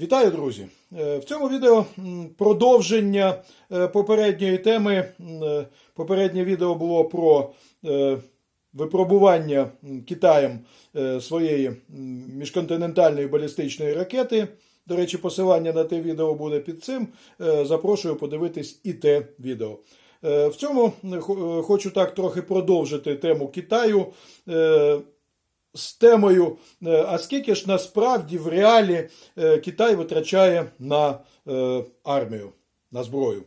Вітаю, друзі! Е, В цьому відео продовження е, попередньої теми. Е, Попереднє відео було про випробування Китаєм своєї міжконтинентальної балістичної ракети. До речі, посилання на те відео буде під цим. Запрошую подивитись і те відео. В цьому хо- хочу так трохи продовжити тему Китаю. З темою, е, а скільки ж насправді в реалі е, Китай витрачає на е, армію, на зброю.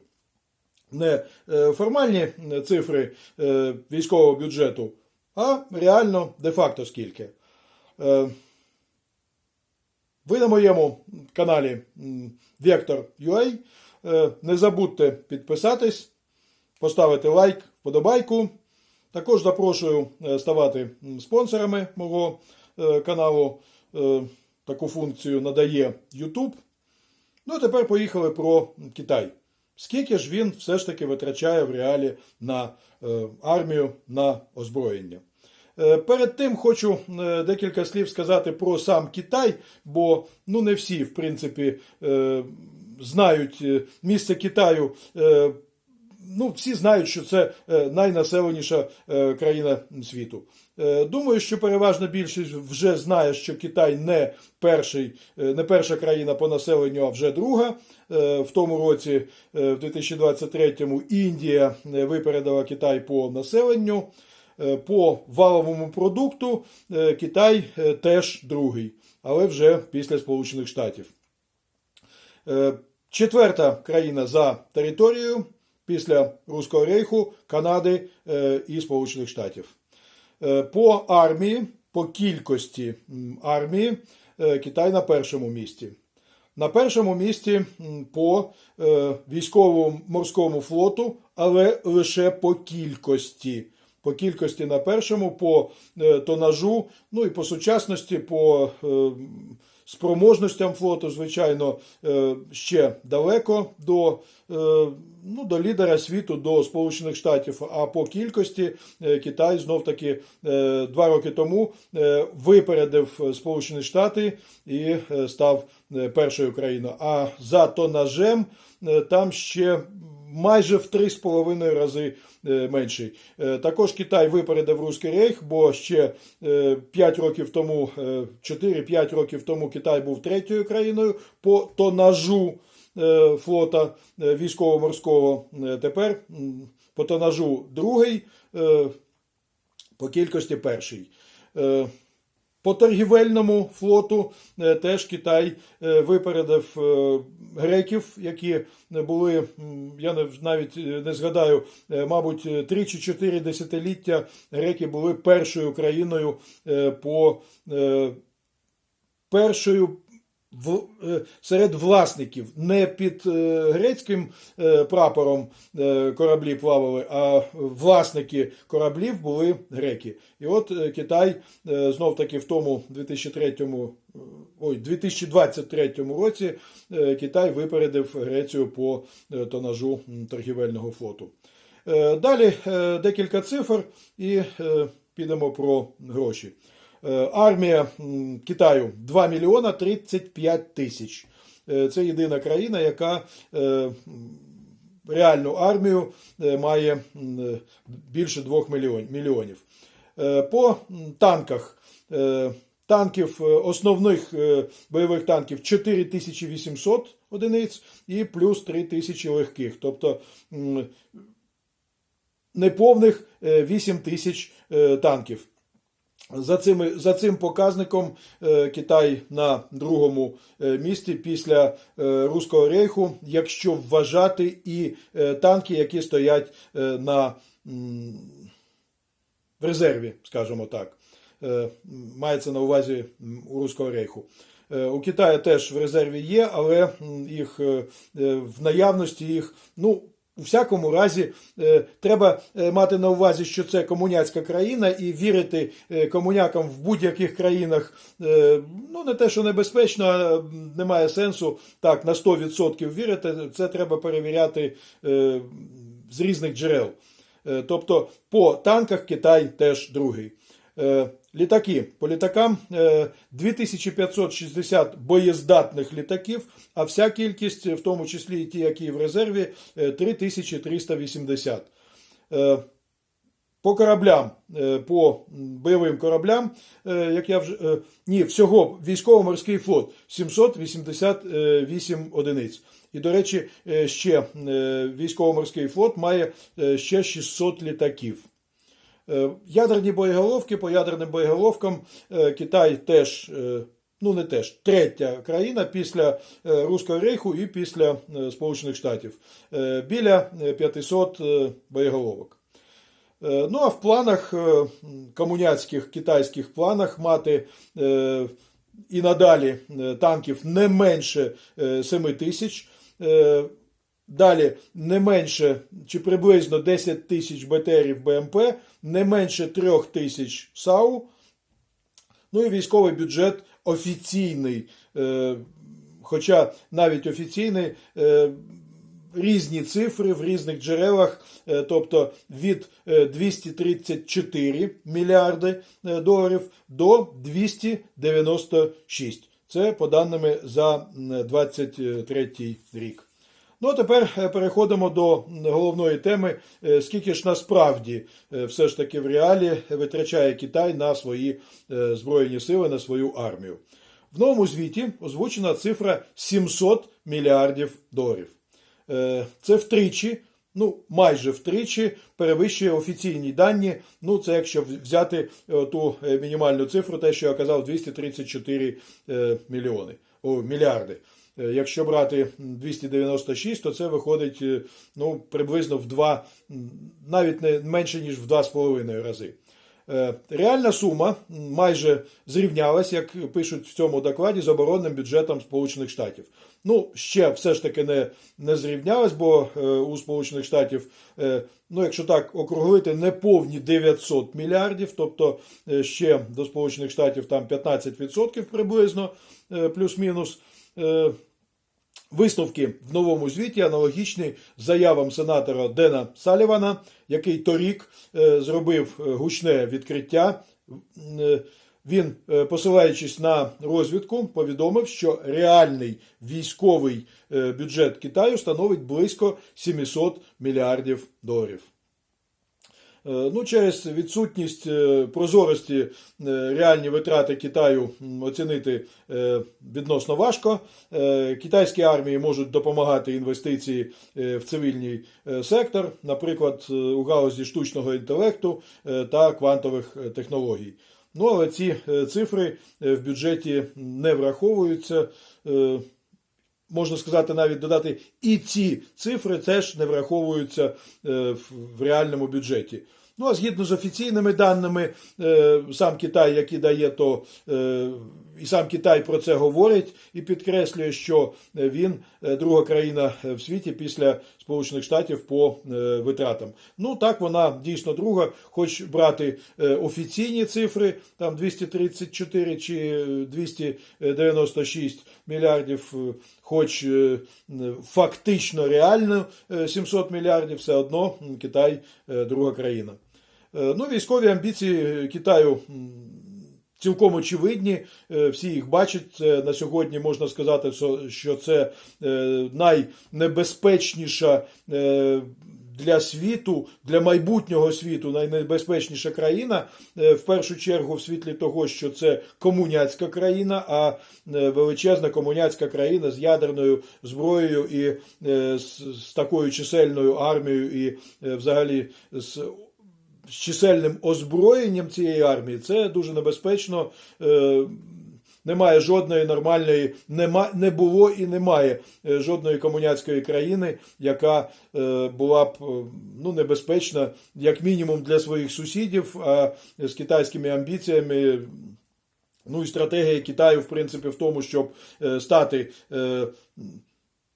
Не формальні цифри військового бюджету, а реально де-факто скільки. Ви на моєму каналі Vector.ua. Не забудьте підписатись, поставити лайк, вподобайку. Також запрошую е, ставати спонсорами мого е, каналу. Е, Таку функцію надає YouTube. Ну, а тепер поїхали про Китай. Скільки ж він все ж таки витрачає в реалі на армію, на озброєння? Перед тим хочу декілька слів сказати про сам Китай, бо ну не всі, в принципі, знають місце Китаю. Ну, всі знають, що це е, найнаселеніша е, країна світу. Е, Думаю, що переважна більшість вже знає, що Китай не перший, не перша країна по населенню, а вже друга. В тому році, в 2023-му, Індія випередила Китай по населенню. По валовому продукту Китай теж другий, але вже після Сполучених Штатів. Четверта країна за територією після Руського рейху, Канади е, і Сполучених Штатів. Е, По армії, по кількості армії е, Китай на першому місці. На першому місці по е, військовому морському флоту, але лише по кількості. По кількості на першому, по тонажу, ну і по сучасності, по спроможностям флоту, звичайно, е, ще далеко до, е, ну, до лідера світу, до Сполучених Штатів. А по кількості е, Китай знов таки два роки тому випередив Сполучені Штати і став першою країною. А за тонажем там ще майже в 3,5 рази е, менший. Е, Також Китай випередив Руський рейх, бо ще 5 років тому, е, 4-5 років тому Китай був третьою країною по тонажу е, флота е, військово-морського. Е, Тепер по тонажу другий, е, по кількості перший. По торгівельному флоту е, теж Китай е, випередив е, греків, які були, я навіть не згадаю, мабуть, 3 чи 4 десятиліття греки були першою країною по першою серед власників не під е, грецьким е, прапором е, кораблі плавали, а власники кораблів були греки. І от е, Китай е, знов таки в тому 2003, е, ой, 2023 році е, Китай випередив Грецію по е, тонажу торгівельного флоту. Е, Далі е, декілька цифр і е, підемо про гроші. Е, Армія Китаю 2 мільйона 35 тисяч. Е, Це єдина країна, яка е, реальну армію має більше 2 мільйонів. По танках. Танків основних бойових танків 4800 одиниць і плюс 3000 легких. Тобто неповних е, 8 тисяч е, танків. За, цими, за цим показником е, Китай на другому е, місці після е, Руського рейху, якщо вважати і танки, які стоять на, в резерві, скажімо так. Мається на увазі у Руського рейху. У Китаю теж в резерві є, але їх в наявності їх, ну, у всякому разі, е, треба е, мати на увазі, що це комуняцька країна, і вірити е, комунякам в будь-яких країнах, ну не те, що небезпечно, а немає сенсу так на 100% вірити. Це треба перевіряти з різних джерел. Тобто по танках Китай теж другий. Е, Літаки. По літакам е, 2560 боєздатних літаків, а вся кількість, в тому числі і ті, які в резерві, е, 3380. Е, По кораблям, е, по бойовим кораблям, е, як я вже е, ні, всього військово-морський флот 788 одиниць. І, до речі, е, ще е, військово-морський флот має е, ще 600 літаків. Е, Ядерні боєголовки по ядерним боєголовкам е, Китай теж, е, ну не теж, третя країна після Руського рейху і після Сполучених Штатів. Біля е, 500 е, боєголовок. Ну а в планах комуняцьких китайських планах мати і надалі танків не менше е, 7 тисяч. Далі не менше чи приблизно 10 тисяч БТРів БМП, не менше 3 тисяч САУ. Ну і військовий бюджет офіційний, е, хоча навіть офіційний, е, різні цифри в різних джерелах, е, тобто від е, 234 мільярди доларів до 296. Це по даними за 23 рік. Ну, а тепер е, переходимо до головної теми. Е, Скільки ж насправді е, все ж таки в реалі витрачає Китай на свої збройні сили, на свою армію. В новому звіті озвучена цифра 700 мільярдів доларів. Це втричі, ну майже втричі перевищує офіційні дані. Ну, це якщо взяти ту мінімальну цифру, те, що я казав, 234 е, мільйони, о, мільярди. Е, Якщо брати 296, то це виходить е, ну, приблизно в два, м, навіть не менше, ніж в 2,5 рази. Е, Реальна сума майже зрівнялась, як пишуть в цьому докладі, з оборонним бюджетом Сполучених Штатів. Ну, ще все ж таки не, не зрівнялась, бо у Сполучених Штатів, ну, якщо так округлити, не повні 900 мільярдів, тобто ще до Сполучених Штатів там 15% приблизно, плюс-мінус. Е, Висновки в новому звіті аналогічні заявам сенатора Дена Салівана, який торік е, зробив е, гучне відкриття. Він, посилаючись на розвідку, повідомив, що реальний військовий бюджет Китаю становить близько 700 мільярдів доларів. Е, Ну, через відсутність е, прозорості е, реальні витрати Китаю оцінити відносно важко. Китайські армії можуть допомагати інвестиції в цивільний сектор, наприклад, у галузі штучного інтелекту та квантових технологій. Ну, але ці цифри в бюджеті не враховуються. Можна сказати, навіть додати, і ці цифри теж не враховуються е, в- реальному бюджеті. Ну а згідно з офіційними даними, е, сам Китай, який дає, то е, і сам Китай про це говорить і підкреслює, що він друга країна в світі після Сполучених Штатів по е, витратам. Ну так вона дійсно друга, хоч брати е, офіційні цифри, там 234 чи е, 296 мільярдів, е, хоч фактично реально е, 700 мільярдів, все одно Китай друга країна. Ну, військові амбіції Китаю цілком очевидні, е, всі їх бачать. На сьогодні можна сказати, що- це е, найнебезпечніша е, для світу, для майбутнього світу найнебезпечніша країна. В першу чергу в світлі того, що це комуняцька країна, а величезна комуняцька країна з ядерною зброєю і з, такою чисельною армією, і взагалі з з чисельним озброєнням цієї армії, це дуже небезпечно. Е, Немає жодної нормальної, нема, не було і немає е, жодної комуняцької країни, яка е, була б е, ну, небезпечна, як мінімум, для своїх сусідів, а з китайськими амбіціями. Ну і стратегія Китаю, в принципі, в тому, щоб е, стати е,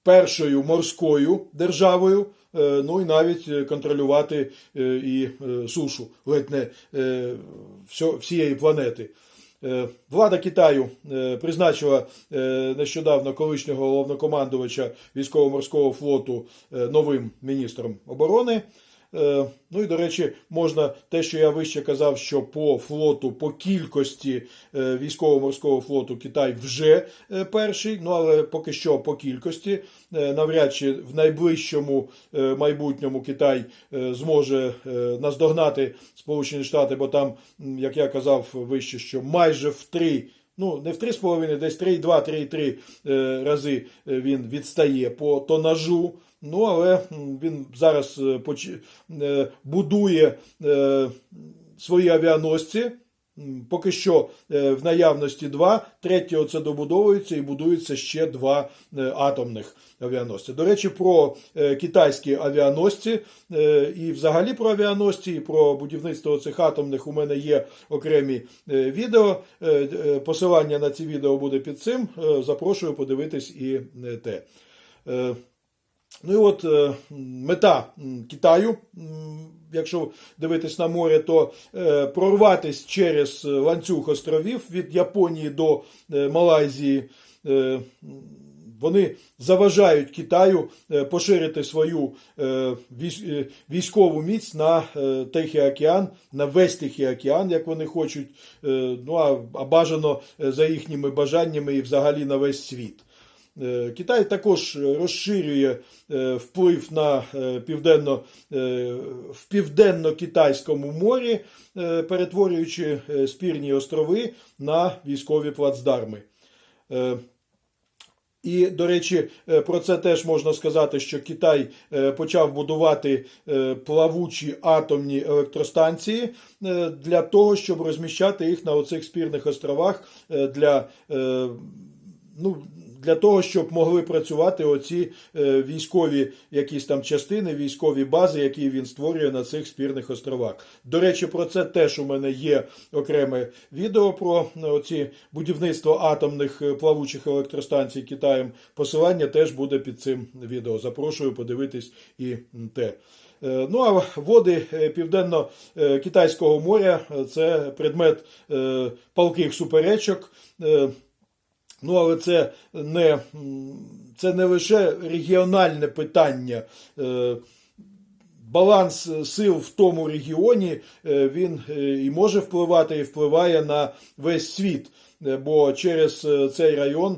першою морською державою, е, ну і навіть е, контролювати е, і сушу, ледь не всієї планети. Влада Китаю призначила нещодавно колишнього головнокомандувача військово-морського флоту новим міністром оборони. Е, Ну і до речі, можна те, що я вище казав, що по флоту, по кількості е, військово-морського флоту Китай вже е, перший. Ну але поки що по кількості. Навряд чи в найближчому майбутньому Китай зможе наздогнати Сполучені Штати, бо там, як я казав вище, що майже в три. Ну, не в 3,5, десь 3,2-3,3 е, рази він відстає по тонажу. Ну, але він зараз е, е, будує е, свої авіаносці. Поки що в наявності два, третього це добудовується і будується ще два атомних авіаносці. До речі, про китайські авіаносці і взагалі про авіаносці, і про будівництво цих атомних у мене є окремі відео. Посилання на ці відео буде під цим. Запрошую подивитись і те. Ну і от е, мета Китаю, якщо дивитись на море, то е, прорватися через ланцюг островів від Японії до е, Малайзії. Вони заважають Китаю поширити свою військ- військову міць на Тихий океан, на весь Тихий океан, як вони хочуть. Ну а, бажано за їхніми бажаннями і взагалі на весь світ. Е, Китай також розширює е, вплив на е, південно, е, в південно-китайському морі, е, перетворюючи е, спірні острови на військові плацдарми. Е, І, до речі, е, про це теж можна сказати, що Китай е, почав будувати е, плавучі атомні електростанції е, для того, щоб розміщати їх на оцих спірних островах е, для е, ну, для того, щоб могли працювати оці е, військові якісь там частини, військові бази, які він створює на цих спірних островах. До речі, про це теж у мене є окреме відео про е, оці будівництво атомних е, плавучих електростанцій Китаєм. Посилання теж буде під цим відео. Запрошую подивитись і те. Ну а води південно-китайського моря це предмет палких суперечок. Ну, але це не, це не лише регіональне питання. Е, Баланс сил в тому регіоні е, він е, і може впливати, і впливає на весь світ. Бо через цей район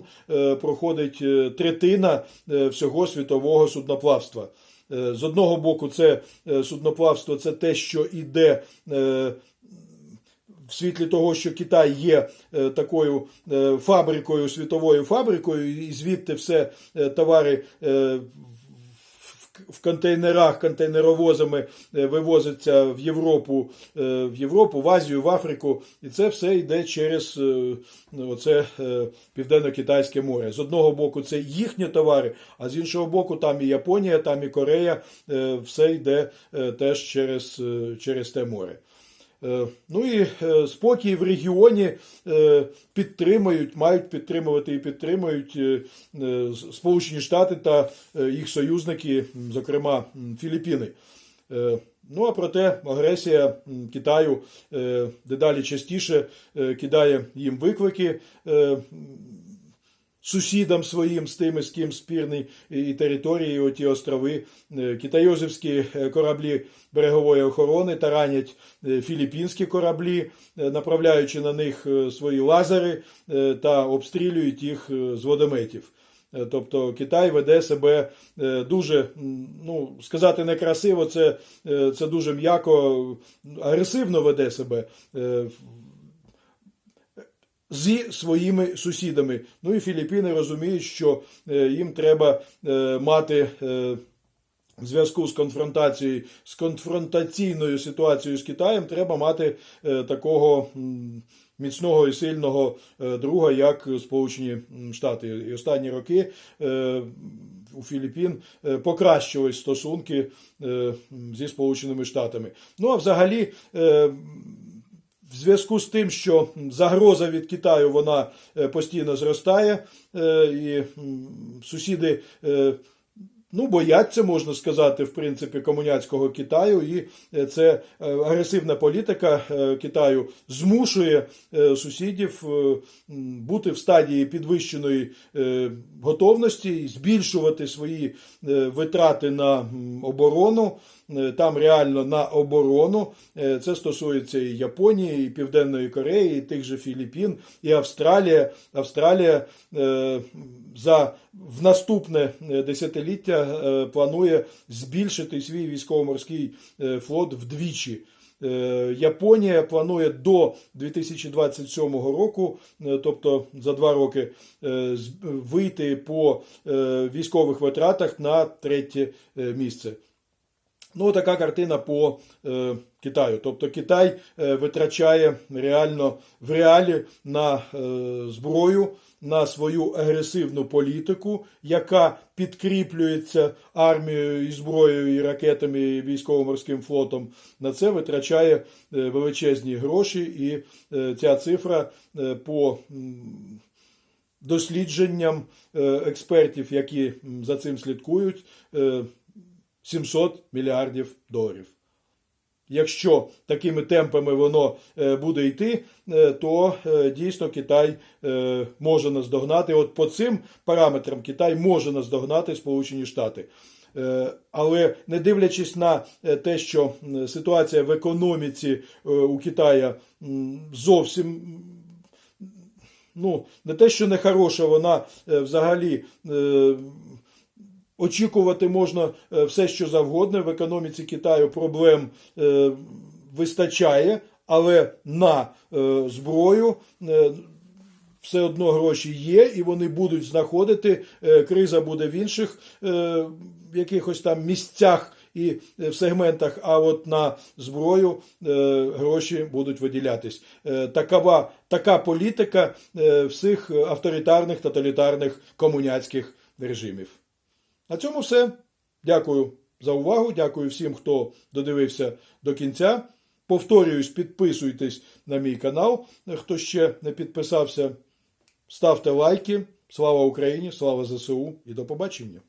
проходить третина всього світового судноплавства. З одного боку, це судноплавство це те, що іде в світлі того, що Китай є е, такою е, фабрикою, світовою фабрикою, і звідти все е, товари в- контейнерах, контейнеровозами вивозиться в Європу, в Європу, в Азію, в Африку, і це все йде через оце Південно-Китайське море. З одного боку, це їхні товари, а з іншого боку, там і Японія, там і Корея, все йде теж через, через те море. Е, Ну і е, спокій в регіоні е, підтримують, мають підтримувати і підтримують Сполучені Штати та їх союзники, зокрема Філіппіни. Ну а проте агресія Китаю дедалі частіше кидає їм виклики. Сусідам своїм з тими, з ким спірні і території, оті острови, Е, китайозівські е, кораблі берегової охорони таранять е, філіппінські кораблі, направляючи на них свої лазери та обстрілюють їх з водометів. Тобто Китай веде себе дуже, ну сказати некрасиво, це, це дуже м'яко, агресивно веде себе. Е, зі своїми сусідами. Ну і Філіппіни розуміють, що е, їм треба е, мати е, в зв'язку з конфронтацією, з конфронтаційною ситуацією з Китаєм, треба мати е, такого міцного і сильного е, друга, як Сполучені Штати. І останні роки. е, у Філіппін е, покращились стосунки е, зі Сполученими Штатами. Ну а взагалі, е, в зв'язку з тим, що загроза від Китаю вона е, постійно зростає, е, і сусіди. е, Ну, бояться, можна сказати, в принципі, комуняцького Китаю, і це агресивна політика Китаю змушує сусідів бути в стадії підвищеної готовності збільшувати свої витрати на оборону. Е, там реально на оборону. Е, Це стосується і Японії, і Південної Кореї, і тих же Філіппін, і Австралія. Австралія е, за в наступне десятиліття планує збільшити свій військово-морський флот вдвічі. Японія планує до 2027 року, тобто за два роки, вийти по військових витратах на третє місце. Ну, така картина по е, Китаю. Тобто Китай е, витрачає реально в реалі на е, зброю, на свою агресивну політику, яка підкріплюється армією і зброєю, і ракетами, і військово-морським флотом. На це витрачає е, величезні гроші, і е, ця цифра е, по дослідженням е, експертів, які за цим слідкують, е, 700 мільярдів доларів. Якщо такими темпами воно е, буде йти, е, то е, дійсно Китай може наздогнати. От по цим параметрам Китай може наздогнати Сполучені Штати. Але не дивлячись на те, що ситуація в економіці у Китая зовсім ну, не те, що не хороша, вона взагалі. Очікувати можна е, все, що завгодно. В економіці Китаю проблем е, вистачає, але на е, зброю все одно гроші є, і вони будуть знаходити. Криза буде в інших якихось там місцях і в сегментах, а от на зброю гроші будуть виділятись. Такова, така політика всіх авторитарних, тоталітарних комуняцьких режимів. На цьому все. Дякую за увагу. Дякую всім, хто додивився до кінця. Повторююсь, підписуйтесь на мій канал, хто ще не підписався. Ставте лайки. Слава Україні, слава ЗСУ і до побачення.